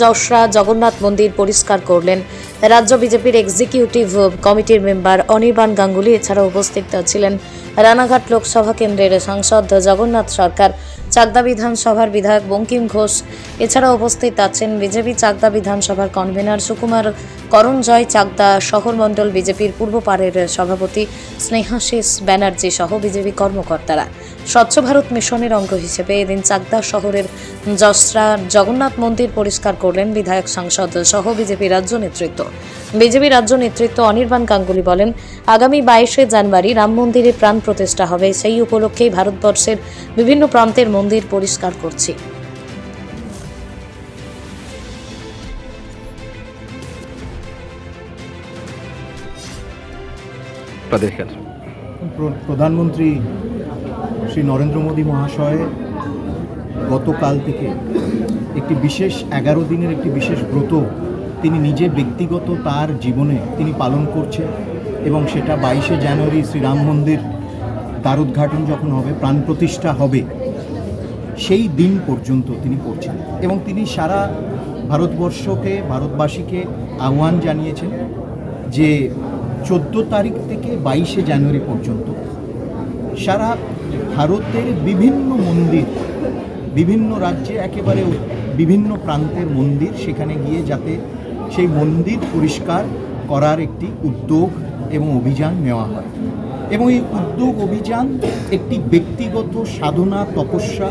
যশরা জগন্নাথ মন্দির পরিষ্কার করলেন। রাজ্য বিজেপির এক্সিকিউটিভ কমিটির মেম্বার অনির্বাণ গাঙ্গুলি এছাড়া উপস্থিত ছিলেন। রানাঘাট লোকসভা কেন্দ্রের সাংসদ জগন্নাথ সরকার, চাকদা বিধানসভার বিধায়ক বঙ্কিম ঘোষ এছাড়া উপস্থিত আছেন বিজেপি চাকদা বিধানসভার কনভেনার সুকুমার করণজয়, চাকদা শহর মণ্ডল বিজেপির পূর্বপাড়ের সভাপতি স্নেহাশিস ব্যানার্জি সহ বিজেপি কর্মকর্তারা। স্বচ্ছ ভারত মিশনের অঙ্গ হিসেবে এদিন চাকদা শহরের যশরা জগন্নাথ মন্দির পরিষ্কার করলেন বিধায়ক সাংসদ সহ বিজেপি রাজ্য নেতৃত্ব। বিজেপি রাজ্য নেতৃত্ব অনির্বাণ গাঙ্গুলি বলেন আগামী বাইশে জানুয়ারি রাম মন্দিরে প্রাণ প্রতিষ্ঠা হবে সেই উপলক্ষেই ভারতবর্ষের বিভিন্ন প্রান্তের মন্দির পরিষ্কার করছি। প্রধানমন্ত্রী শ্রী নরেন্দ্র মোদী মহাশয় গতকাল থেকে একটি বিশেষ এগারো দিনের একটি বিশেষ ব্রত তিনি নিজে ব্যক্তিগত তার জীবনে তিনি পালন করছেন এবং সেটা বাইশে জানুয়ারি শ্রীরাম মন্দির দ্বারোদ্ঘাটন যখন হবে, প্রাণ প্রতিষ্ঠা হবে, সেই দিন পর্যন্ত তিনি করছেন এবং তিনি সারা ভারতবর্ষকে, ভারতবাসীকে আহ্বান জানিয়েছেন যে চোদ্দ তারিখ থেকে বাইশে জানুয়ারি পর্যন্ত সারা ভারতের বিভিন্ন মন্দির, বিভিন্ন রাজ্যে একেবারে বিভিন্ন প্রান্তের মন্দির সেখানে গিয়ে যাতে সেই মন্দির পরিষ্কার করার একটি উদ্যোগ এবং অভিযান নেওয়া হয়। এবং এই উদ্যোগ অভিযান একটি ব্যক্তিগত সাধনা, তপস্যা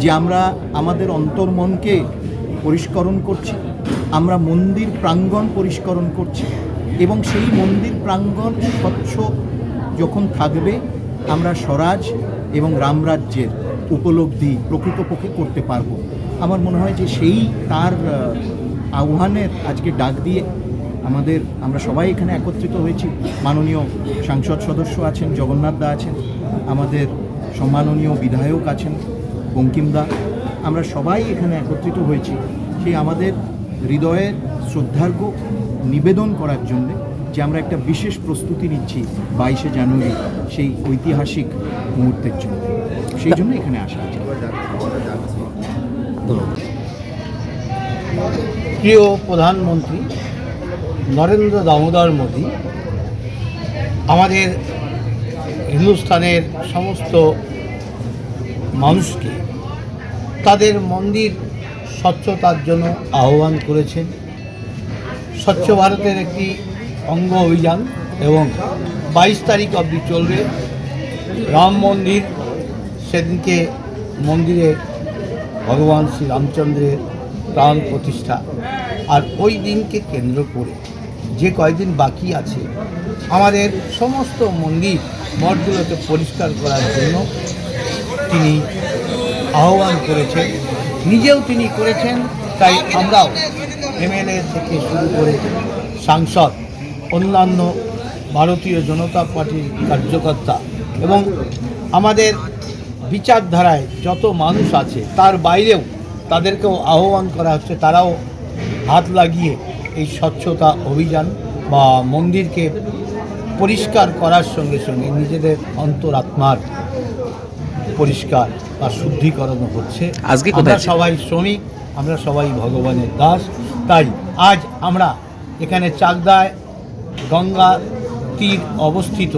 যে আমরা আমাদের অন্তর্মনকে পরিষ্করণ করছি, আমরা মন্দির প্রাঙ্গণ পরিষ্করণ করছি এবং সেই মন্দির প্রাঙ্গণ স্বচ্ছ যখন থাকবে আমরা স্বরাজ এবং রামরাজ্যের উপলব্ধি প্রকৃতপক্ষে করতে পারব। আমার মনে হয় যে সেই তার আহ্বানের আজকে ডাক দিয়ে আমাদের, আমরা সবাই এখানে একত্রিত হয়েছি। মাননীয় সাংসদ সদস্য আছেন, জগন্নাথ দা আছেন, আমাদের সম্মাননীয় বিধায়ক আছেন, বঙ্কিম দা। আমরা সবাই এখানে একত্রিত হয়েছি। সেই আমাদের হৃদয়ের শ্রদ্ধার্ঘ নিবেদন করার জন্যে যে আমরা একটা বিশেষ প্রস্তুতি নিচ্ছি বাইশে জানুয়ারি সেই ঐতিহাসিক মুহূর্তের জন্য। সেই জন্য এখানে আসা আছে। প্রিয় প্রধানমন্ত্রী নরেন্দ্র দামোদর মোদী, আমাদের হিন্দুস্তানের সমস্ত মানুষকে তাদের মন্দির স্বচ্ছতার জন্য আহ্বান করেছেন। স্বচ্ছ ভারতের একটি অঙ্গ অভিযান এবং বাইশ তারিখ অবধি চলবে। রাম মন্দির, সেদিনকে মন্দিরে ভগবান শ্রী রামচন্দ্রের প্রাণ প্রতিষ্ঠা। আর ওই দিনকে কেন্দ্র করে যে কয়েকদিন বাকি আছে, আমাদের সমস্ত মন্দির মঠগুলোকে পরিষ্কার করার জন্য তিনি আহ্বান করেছেন। নিজেও তিনি করেছেন, তাই আমরাও এমএলএ থেকে শুরু করে সাংসদ অন্যান্য ভারতীয় জনতা পার্টির কার্যকর্তা এবং আমাদের বিচারধারায় যত মানুষ আছে তার বাইরেও তাদেরকেও আহ্বান করা হচ্ছে তারাও হাত লাগিয়ে এই স্বচ্ছতা অভিযান বা মন্দিরকে পরিষ্কার করার সঙ্গে সঙ্গে নিজেদের অন্তরাত্মার পরিষ্কার বা শুদ্ধিকরণ হচ্ছে। আজকে আমরা সবাই শ্রমিক আমরা সবাই ভগবানের দাস তাই আজ আমরা এখানে চাকদায় গঙ্গা তীর অবস্থিত।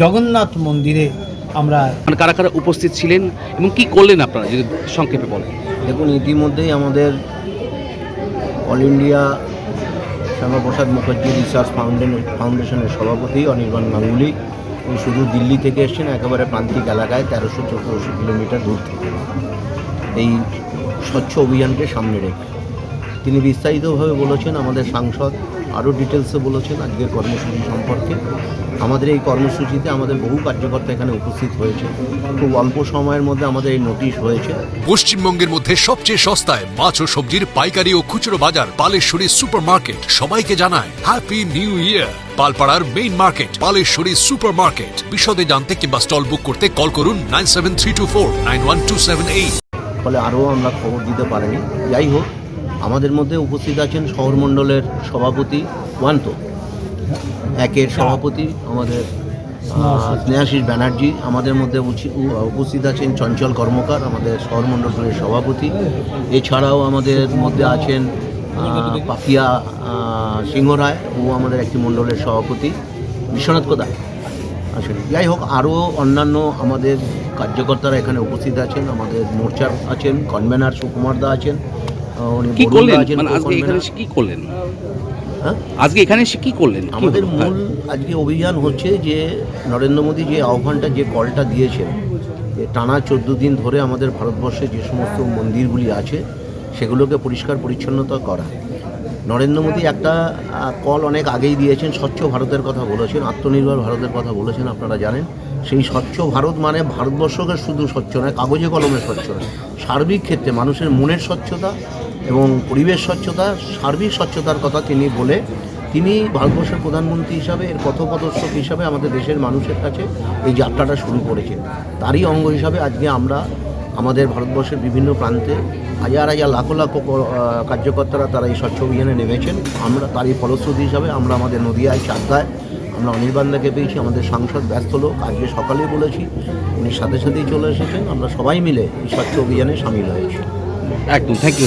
জগন্নাথ মন্দিরে আমরা মানে কারা কারা উপস্থিত ছিলেন এবং কি করলেন আপনারা যদি সংক্ষেপে বলেন? দেখুন ইতিমধ্যেই আমাদের all India Shyamaprasad Mukherjee research foundation ফাউন্ডেশনের সভাপতি অনির্বাণ গাঙ্গুলি উনি শুধু দিল্লি থেকে এসেছেন একেবারে প্রান্তিক এলাকায় তেরোশো চোদ্দোশো কিলোমিটার দূর থেকে। এই স্বচ্ছ অভিযানকে সামনে রেখে। তিনি বিস্তারিতভাবে বলেছেন আমাদের সাংসদ আরও ডিটেলসে বলেছেন আজকের কর্মসূচি সম্পর্কে। আমাদের এই কর্মসূচিতে আমাদের বহু কার্যকর্তা এখানে উপস্থিত হয়েছে। খুব অল্প সময়ের মধ্যে আমাদের এই নোটিশ হয়েছে। পশ্চিমবঙ্গের মধ্যে সবচেয়ে সস্তায় মাছ ও সবজির পাইকারি ও খুচরো বাজার পালেশ্বরী সুপার মার্কেট সবাইকে জানায় happy new year পালপাড়ার main market Paleshwari super market বিশদে জানতে কিংবা স্টল বুক করতে কল করুন nine seven three two four nine one two seven eight ফলে আরও আমরা খবর দিতে পারিনি। যাই হোক আমাদের মধ্যে উপস্থিত আছেন শহর মণ্ডলের সভাপতি ওয়ান্ত। একের সভাপতি আমাদের স্নেহাশিস। ব্যানার্জি। আমাদের মধ্যে উপস্থিত আছেন চঞ্চল কর্মকার আমাদের শহরমণ্ডলের সভাপতি। এছাড়াও আমাদের মধ্যে আছেন পাপিয়া সিংহ রায় ও আমাদের একটি মণ্ডলের সভাপতি বিশ্বনাথ কোদায় আসলে যাই হোক আরও অন্যান্য আমাদের কার্যকর্তারা এখানে উপস্থিত আছেন। আমাদের মোর্চার আছেন কনভেনার সুকুমার দা আছেন কি করলেন? মানে আজকে এখানে এসে কি করলেন? আজকে এখানে এসে কি করলেন? আমাদের মূল আজকে অভিযান হচ্ছে যে নরেন্দ্র মোদী যে আহ্বানটা যে কলটা দিয়েছেন টানা চোদ্দ দিন ধরে আমাদের ভারতবর্ষে যে সমস্ত মন্দিরগুলি আছে সেগুলোকে পরিষ্কার পরিচ্ছন্নতা করা। নরেন্দ্র মোদী একটা কল অনেক আগেই দিয়েছেন স্বচ্ছ ভারতের কথা বলেছেন আত্মনির্ভর ভারতের কথা বলেছেন আপনারা জানেন। সেই স্বচ্ছ ভারত মানে ভারতবর্ষকে শুধু স্বচ্ছ নয় কাগজে কলমে স্বচ্ছ নয়। সার্বিক ক্ষেত্রে মানুষের মনের স্বচ্ছতা এবং পরিবেশ স্বচ্ছতা, সার্বিক স্বচ্ছতার কথা তিনি বলে তিনি ভারতবর্ষের প্রধানমন্ত্রী হিসাবে, এর পথপ্রদর্শক হিসাবে আমাদের দেশের মানুষের কাছে এই যাত্রাটা শুরু করেছেন। তারই অঙ্গ হিসাবে আজকে আমরা আমাদের ভারতবর্ষের বিভিন্ন প্রান্তে হাজার হাজার লাখো লাখো কার্যকর্তারা তারা এই স্বচ্ছ অভিযানে নেমেছেন। আমরা তারই ফলশ্রুতি হিসাবে আমরা আমাদের নদিয়ায় চাকদায় আমরা অনির্বাণদাকে পেয়েছি, আমাদের সাংসদ ব্যস্ত লোক। আজকে সকালে বলেছি, উনি সাথে সাথেই চলে এসেছেন। আমরা সবাই মিলে এই স্বচ্ছ অভিযানে সামিল হয়েছি। একদম থ্যাংক ইউ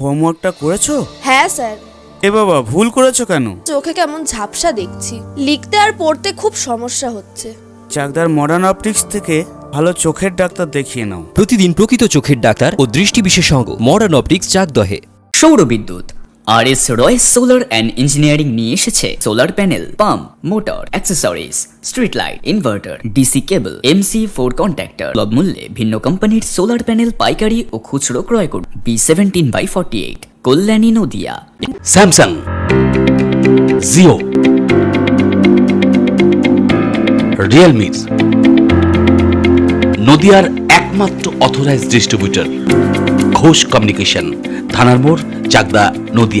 হোমওয়ার্কটা করেছ? হ্যাঁ স্যার। এ বাবা ভুল করেছ কেন? চোখে কেমন ঝাপসা দেখছি। লিখতে আর পড়তে খুব সমস্যা হচ্ছে। চাকদার মডার্ন অপটিক্স থেকে ভালো চোখের ডাক্তার দেখিয়ে নাও। প্রতিদিন প্রকৃত চোখের ডাক্তার ও দৃষ্টি বিশেষজ্ঞ মডার্ন অপটিক্স চাকদহে। সৌর বিদ্যুৎ R S Roy solar and engineering নিয়ে এসেছে। Solar panel pump motor accessories street light inverter DC cable MC four contactor লব মূল্যে ভিন্ন কোম্পানির সোলার প্যানেল পাইকারি ও খুচরো ক্রয় করুন। B seventeen by forty eight Kalyani Nadia. Samsung Jio Realme নদিয়ার একমাত্র অথরাইজড ডিস্ট্রিবিউটর ঘোষ কমিউনিকেশন থানার মোড়, চাকদা, নদিয়া।